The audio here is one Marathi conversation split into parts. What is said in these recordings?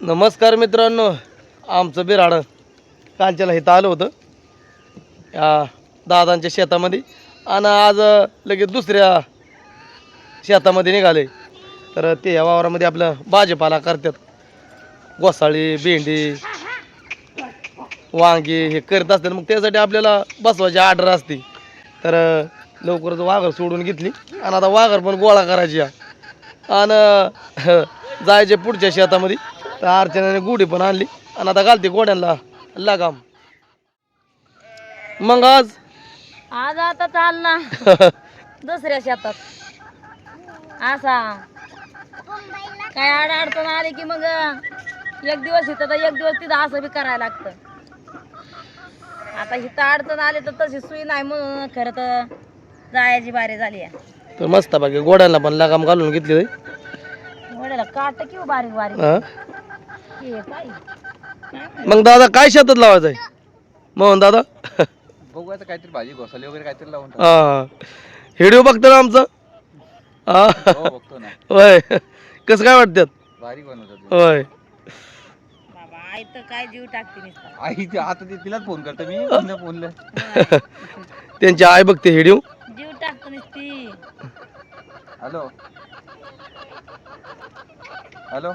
नमस्कार मित्रांनो आमचं बिराड कांच्याला इथं आलं होतं. या दादांच्या शेतामध्ये. आणि आज लगेच दुसऱ्या शेतामध्ये निघाले. तर ते या वावरामध्ये आपलं भाजीपाला करतात. गोसाळी भेंडी वांगी हे करत असतात. मग त्यासाठी आपल्याला बसवायची ऑर्डर असते. तर लवकरच वाघर सोडून घेतली. आणि आता वाघर पण गोळा करायची आणि जायचे पुढच्या शेतामध्ये. तर अर्चनाने गुढी पण आणली. आणि आता घालते गोड्यांना लगाम. मग आज? आज आता चाल ना. दुसऱ्या शेतात. असा. काय आड अडचण आली की मग एक दिवस इथं तर एक दिवस तिथं असं बी करायला लागतं. आता इथं अडचण आली तर तशी सुई नाही म्हणून खरं तर जायची बारी झाली आहे. तर मस्त बाकी गोड्यांना पण लगाम घालून घेतली होय. वड्याला काट किंवा बारीक बारीक? मग दादा काय शेतात लावायचं आहे मोहन दादा? बघू आता काहीतरी भाजी घोसाली वगैरे काहीतरी लावून टाकू. हा. व्हिडिओ बघतो ना आमचा? हा. हो बघतो ना. होय. कसं काय वाटतात भारी बनवतात ते. होय. बाबा आई तर काय जीव टाकते नुसतं. आई ते आता ते तिलाच फोन करतो मी तिला फोनला त्यांची आई बघते व्हिडिओ. जीव टाकतो नुसती. हॅलो. हॅलो.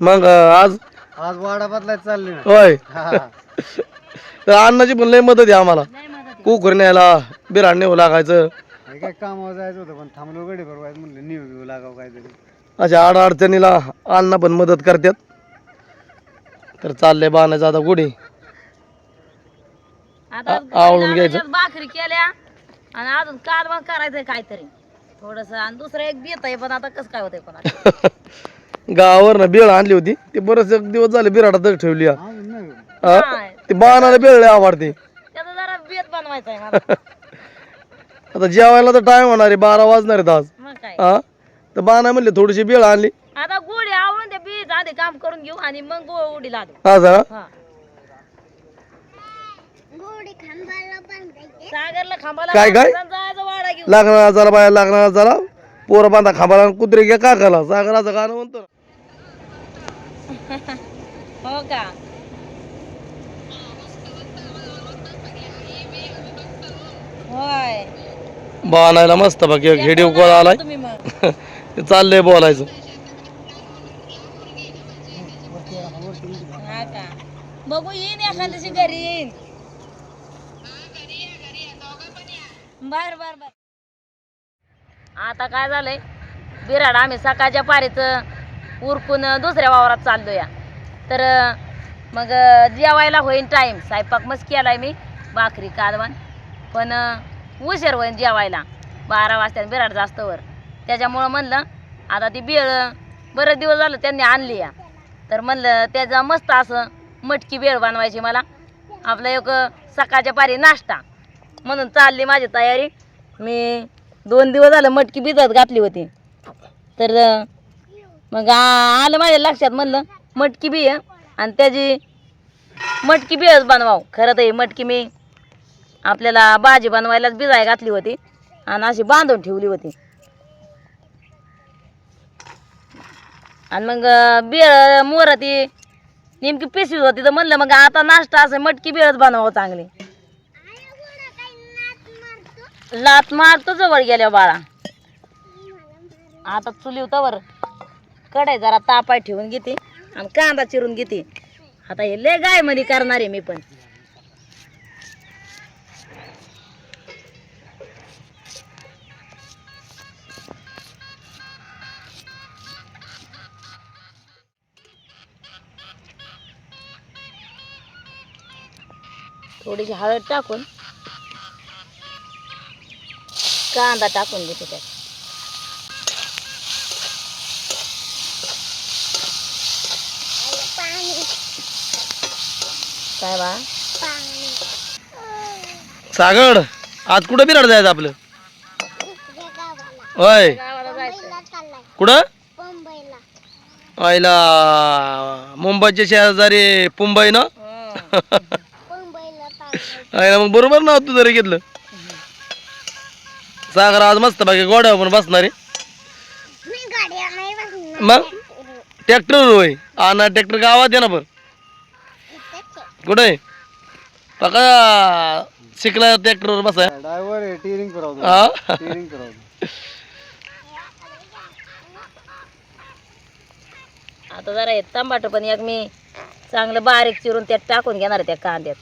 मग अं, आज आज वाडा बदलायचं चालले होय. तर अन्नाची पण लय मदत आहे आम्हाला. नाही मदत आहे. कुकर न्यायला बिराड नेऊ लागायचं. काय कामावर जायचं होतं पण थांबलो गडी म्हणलं न्यू घेऊ लागाव काहीतरी. अशा आड अडचणीला अण्णा पण मदत करतात. तर चाललंय बाणाचं आता गुढी. आता आ- आवळून घ्यायचं. भाकरी केल्या आणि अजून कारभार करायचंय काहीतरी. थोडस आणि दुसरं एक बेत आहे पण आता कसं काय होतंय कोणाला गावावर बेळ आणली होती. ते बरेच एक दिवस झाले बिराडातच ठेवली. हा? ते बाणाला बेळ लय आवडते. त्याचा जरा बेत बनवायचा आहे मला. आता जेवायला तर टाइम होणार आहे बारा वाजणार आहेत आज. मग काय? हा? तर बाणा म्हणले थोडीशी बेळ आणली. आता गोडी आवडून ते बीज आधी काम करून घेऊ आणि मग लादू. हा जरा. हा. सागरला खांबाला काय, काय? बांधायचं आणि जायचं वाडा घेऊन. लागणार चला बाया लागणार चला पोरं बांधा खांबाला कुत्रे घ्या का करा सागराचं गाणं म्हणतो ना. हो का? होय. बाणायला मस्त बाकी व्हिडिओ कॉल आलाय. तुम्ही मग. ते चाललंय बोलायचं. हा का? बघू येईन एखाद्या दिवशी घरी येईन. बर बर बर. आता काय झालंय? बिराड आम्ही सकाळच्या पारीच उरकून दुसऱ्या वावरात चाललो या तर मग जेवायला होईन टाईम स्वयंपाक मस्त केलाय मी भाकरी कालवण. पण उशीर होईन जेवायला. बारा वाजता बिराड जास्त वर. त्याच्यामुळं म्हणलं आता ती बेळ बरेच दिवस झालं त्यांनी आणली या तर म्हणलं त्याचं मस्त असं मटकी बेळ बनवायची मला. आपलं एक सकाळच्या पारी नाश्ता. म्हणून चालली माझी तयारी. मी दोन दिवस झालं मटकी भिजत घातली होती. तर मग आलं माझ्या लक्षात म्हणलं मटकी बी आणि त्याची मटकी बिळच बनवाव. खरं तर मटकी मी आपल्याला भाजी बनवायलाच बिजाय घातली होती आणि अशी बांधून ठेवली होती. आणि मग बिळ मोर ती नेमकी पिशवी होती तर म्हणलं मग आता नाश्ता असं मटकी बिळच बनवावं चांगली. लात मारतो जवळ गेल्या बाळा. आता चुलीवतावर कढाई जरा तापाय ठेवून घेते आणि कांदा चिरून घेते. आता हे लय गायमध्ये करणार आहे मी पण. थोडीशी हळद टाकून कांदा टाकून घेते त्यात. काय बा? सागर आज कुठं बिराड जायचं आपलं? होय कुठं? आईला मुंबईच्या शेजारी मुंबई ना? आईला मग बरोबर ना तू जरी घेतलं. सागर आज मस्त बाकी गोड्यावर पण बसणार आहे. मग? ट्रॅक्टर होय. आणि ट्रॅक्टर गावात आहे ना बरं कुठे? आहे पका शिकला ट्रॅक्टरवर बसाय ड्रायव्हर आहे टिअरिंग करावतो. हा? टिअरिंग करावतो. आता जरा हे टमाटर पण एक मी चांगलं बारीक चिरून त्यात टाकून घेणार आहे त्या कांद्यात.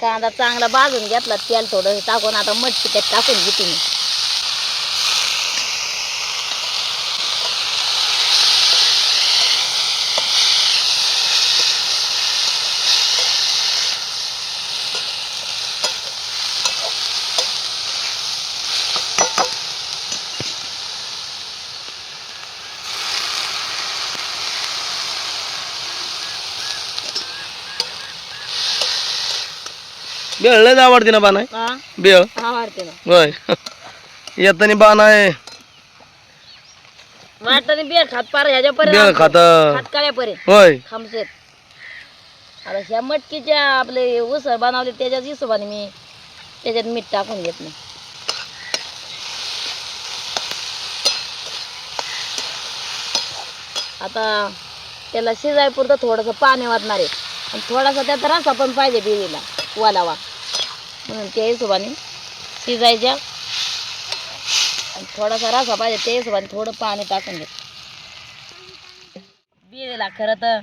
कांदा चांगला भाजून घेतला तेल थोडं टाकून आता मटकी त्यात टाकून घेते मी. बेळ लयच आवडते ना बाण आहे? हा. बेळ? आवडते ना. होय. येताना बाण आहे. वाटतं बेर खात पार ह्याच्या बेळ खात. खाटकाळ्यापर्यंत होय. खामसेत आता ह्या मटकीच्या आपले उसळ बनवले त्याच्याच हिशोबाने मी त्याच्यात मीठ टाकून घेत नाही. आता त्याला शिजायपुरतं थोडंसं पाणी वाटणार आहे. आणि थोडासा त्यात रसा पण पाहिजे बिळीला वालावा म्हणून त्या हिशोबाने शिजायच्या. आणि थोडासा रसा पाहिजे त्या हिशोबाने थोडं पाणी टाकून घे. बिळीला खरं तर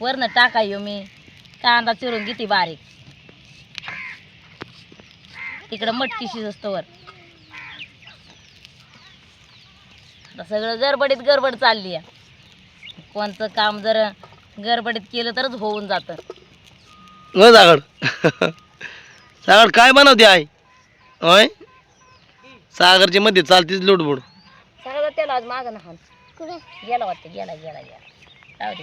वरनं टाकायो मी. कांदा चिरून किती बारीक. तिकडं मटकी शिजस्तोवर वर. सगळं गडबडीत गडबड चालली आहे. कोणतं काम जर गडबडीत केलं तरच होऊन जातं. सागड काय बनवते आई? होय? सागरची मध्ये चालतीच लुडबुड. सगळं त्याला आज मागं ना गेला वाटतं गेला गेला गेला. जाऊ दे.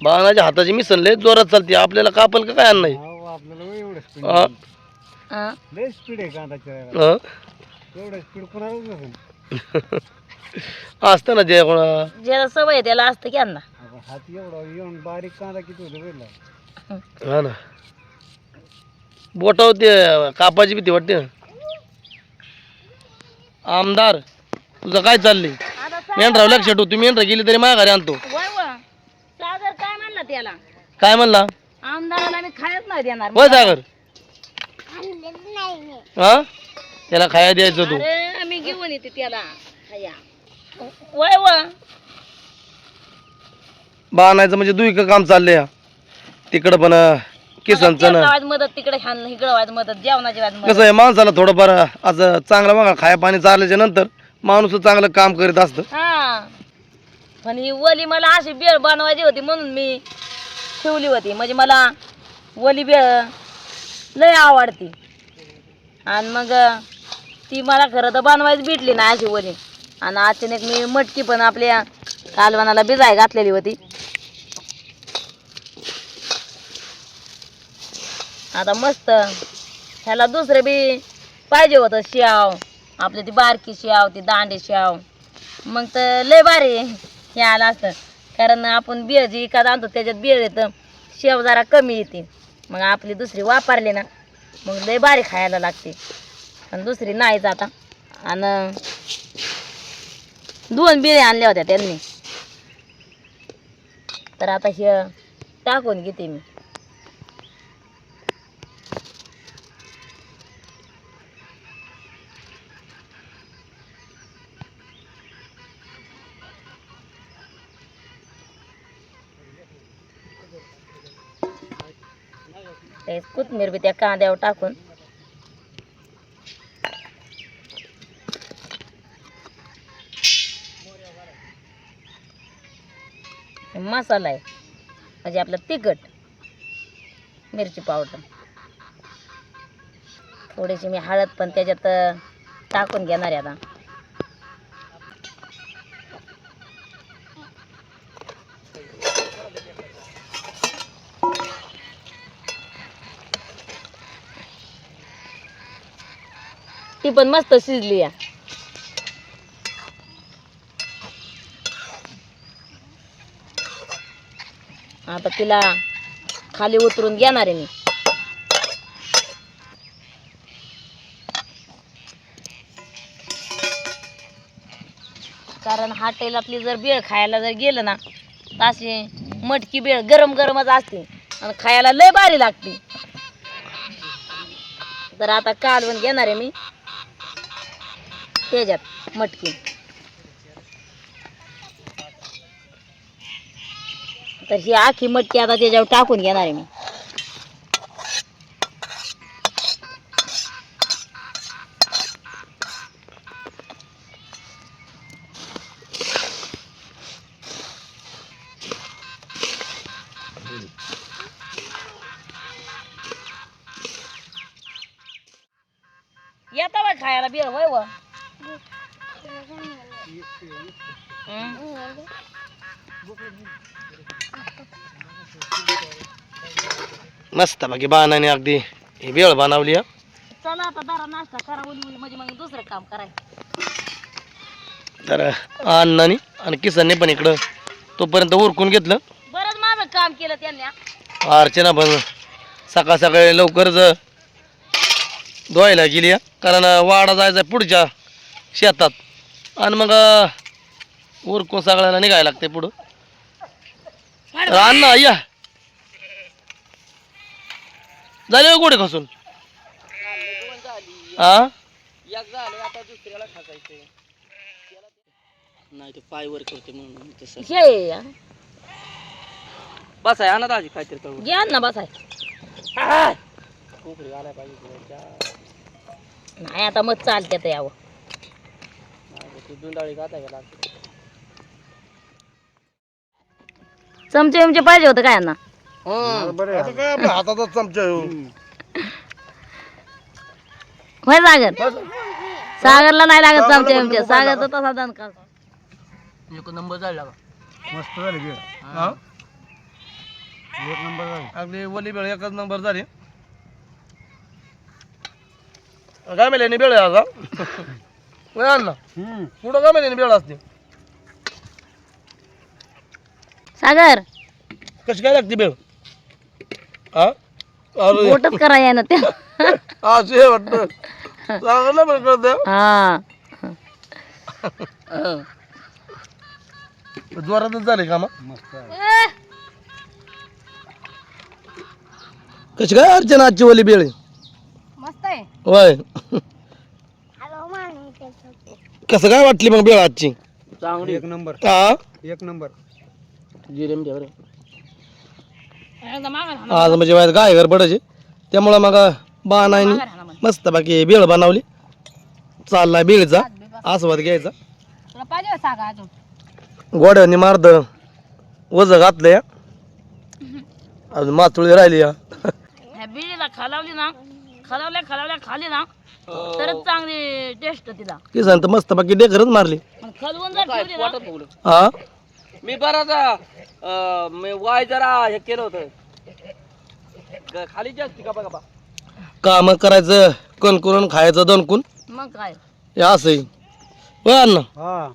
बाणाच्या हाताची मिसन लय जोरात चालते. आपल्याला कापल का काय अन्न नाही अहो, आपल्याला वय एवढं स्पीड हा. हा? लय स्पीड आहे कांदा चिरायला. हं? एवढं स्पीड कोणालाच नसेल. असतं ना जे कोणा ज्याला सवय आहे त्याला असतं की आता हात एवढा येऊन बारीक कांदा किती होतो बघितला? हा ना. बोटावर ते कापाची भीती वाटते ना. आमदार तुझं काय चाललंय? आता मेंढराव लक्षात ठेव तू मेंढरा गेली तरी माझ्या घरी आणतो. वय व सागर काय म्हणला त्याला? काय म्हणला? आमदाराला मी खायच नाही देणार. होय सागर. हा? त्याला खाया द्यायचं तू. अरे मी घेऊन येते त्याला. खाया. वय व बाणायचं म्हणजे दुई काम चाललंय तिकडं पण किसनचं ना. मदत तिकडे खाणं इकडे वाज मदत जेवणाची वाज मदत. कसं आहे माणसाला थोडंफार असं चांगलं बघा खाया पाणी चालल्याच्या नंतर माणूस चांगलं काम करीत असतं. हा. पण ही वली मला अशी बेळ बनवायची होती म्हणून मी ठेवली होती. म्हणजे मला वली बेळ लय आवडती. आणि मग ती मला खरं तर बनवायची भेटली नाही अशी वली. आणि अचानक मी मटकी पण आपल्या कालवनाला भिजाय घातलेली होती. आता मस्त ह्याला दुसरं बी पाहिजे होतं शेव. आपली ती बारकी शेव ती दांडे शेव. मग तर लय भारी हे आलं असतं. कारण आपण बिळ जी एखाद आणतो त्याच्यात बिळ येतं. शेव जरा कमी येते. मग आपली दुसरी वापरली ना मग लय भारी खायला लागते. आणि दुसरी नाहीच आता. आणि दोन बिळे आणल्या होत्या त्यांनी. तर आता हे टाकून घेते मी. ते कोथमीर बी त्या कांद्यावर टाकून हे मसाला आहे. म्हणजे आपलं तिखट मिरची पावडर. थोडीशी मी हळद पण त्याच्यात टाकून घेणार आहे आता. ती पण मस्त शिजली आहे. आता तिला खाली उतरून घेणार आहे मी. कारण हॉटेलातली जर बेळ खायला जर गेलं ना तर अशी मटकी बेळ गरम गरमच असते आणि खायला लय भारी लागते. तर आता कालवण घेणार आहे मी. त्याच्यात मटकी. तर ही आखी मटकी आता त्याच्यावर टाकून घेणार आहे मी येता बा खायला बिर वय व हं? मस्त बाकी बाणाने अगदी ही बेळ बनवली हा. चला आता जरा नाश्ता करा उली उली म्हणजे मग दुसरं काम करायचं. तर अण्णानी आणि किसनने पण इकडं तोपर्यंत उरकून घेतलं. बरंच माझं काम केलं त्यांनी हा. अर्चना पण सकाळ सकाळी लवकरच धुवायला गेली हा. कारण वाडा जायचा पुढच्या शेतात. आणि मग उरकून सगळ्यांना निघायला लागते पुढं. तर अण्णा या. झाले हो गोडे खसून हा? नाही ते पाय वर करते म्हणून तसं. बस आहे आणा दाजी काहीतरी करू घ्या ना बसाय. कोकरी आलाय पाहिजे नाही आता मग चालते तर यावं दुंडाळी गाता गेला चमचे विमचे पाहिजे होतं काय ना काय आपल्या हातातच चमचा होय सागर? सागरला नाही लागत चमचे विमचे सागर तर तसा दण का एक नंबर झाला का मस्त झाली बेळ हा. एक नंबर झाली. अगदी वली बेळ एकच नंबर झाली. काय मेल्याने बेळ आहे आता हम्म. कुठं काय मेल्याने बेळ असते? सागर? कशी काय लागते बेळ? हा बोटच करा ना त्या. असं हे वाटतं. चांगलं पण कळतं हा. जोरातच झाले का मग मस्त आहे. कशी काय अर्चना आजची वली बेळ? आहे? मस्त आहे. होय. कसं काय वाटली मग बेळ आजची? एक नंबर. हा? एक नंबर. आज म्हणजे माझ्या गाय गडबडायचे त्यामुळं मग बाणाने मस्त बाकी बेळ बनवली. चालला बेळचा आस्वाद घ्यायचा. पाहिजे अजून? गोड्याने मारद वज घातलंय. अजून माचुळी राहिली या ह्या बिळीला खालावली ना खालावल्या खालावल्या खाली ना तरच चांगली टेस्ट तिला. किसान तर मस्त बाकी डेकरच मारली. पण खलवून जर ठेवली ना हा? मी बराच मी वाय जरा हे केलं होतं. खाली जास्त का बघा काम करायचं कण करून खायचं दणकून मग काय? हे अण्णा? हा.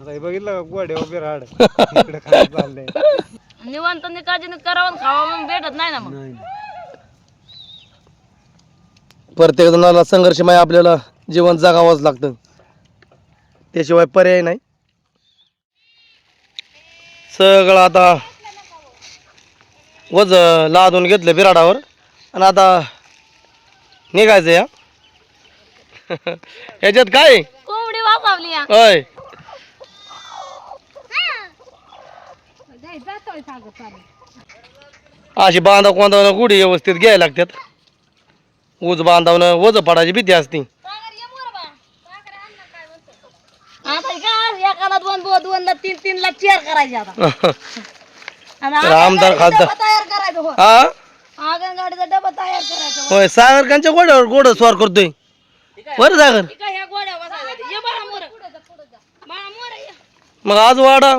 आता हे बघितलं गोडे उभे राड इकडे खाली चाललंय. निवांत निकाजीने करावं खावा मग भेटत नाही ना मग. नाही. प्रत्येक जणाला संघर्षमय आपल्याला जीवन जगावंच लागतं. त्याशिवाय पर्याय नाही. सगळं आता वज लादून घेतलं बिराडावर. आणि आता निघायचं या. ह्याच्यात काय? कोंबडी वाचावली या. होय. अशी बांधा कोंदावणं गुढी व्यवस्थित घ्यायला लागतात. ऊज बांधावणं वज पडायची भीती असते. आता एकाला दोन दोन दोनला तीन तीनला चेअर करायची आता. आणि तर आमदार आंगणगाडीचा खासदार डबा तयार करायचं हो हा? आंगणगाडीचा डबा तयार करायचा हो. होय सागरकांच्या गोड्यावर गोड स्वार करतोय. बरं सागर. ठीक आहे, ह्या गोड्या बसायच्या ये बाळा मोर. बाळा मोर ये. मग आज वाडा.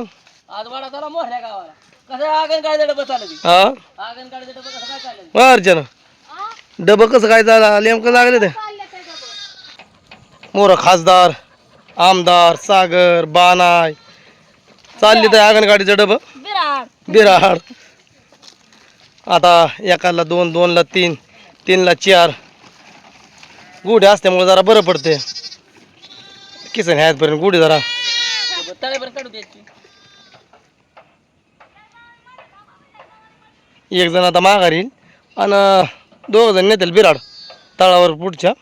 आज वाडा मोहऱ्या गावाला. कसं आगन काय डबं चाललं ती हा? आगन काढायचं डबं कसं काय चाललं होय अर्चना. डबं कसं काय झालं नेमकं लागले ते. मोर खासदार. आमदार सागर बानाय. चालली तर अंगणगाडीचं डबं. बिराड. बिराड. आता एकाला दोन दोनला तीन तीनला चार. गुढे असल्यामुळे जरा बरं पडते किसन ह्यातपर्यंत गुढी जरा. एक जण आता माघारी येईल आणि दोघ जण नेतील बिराड. तळावर पुढच्या.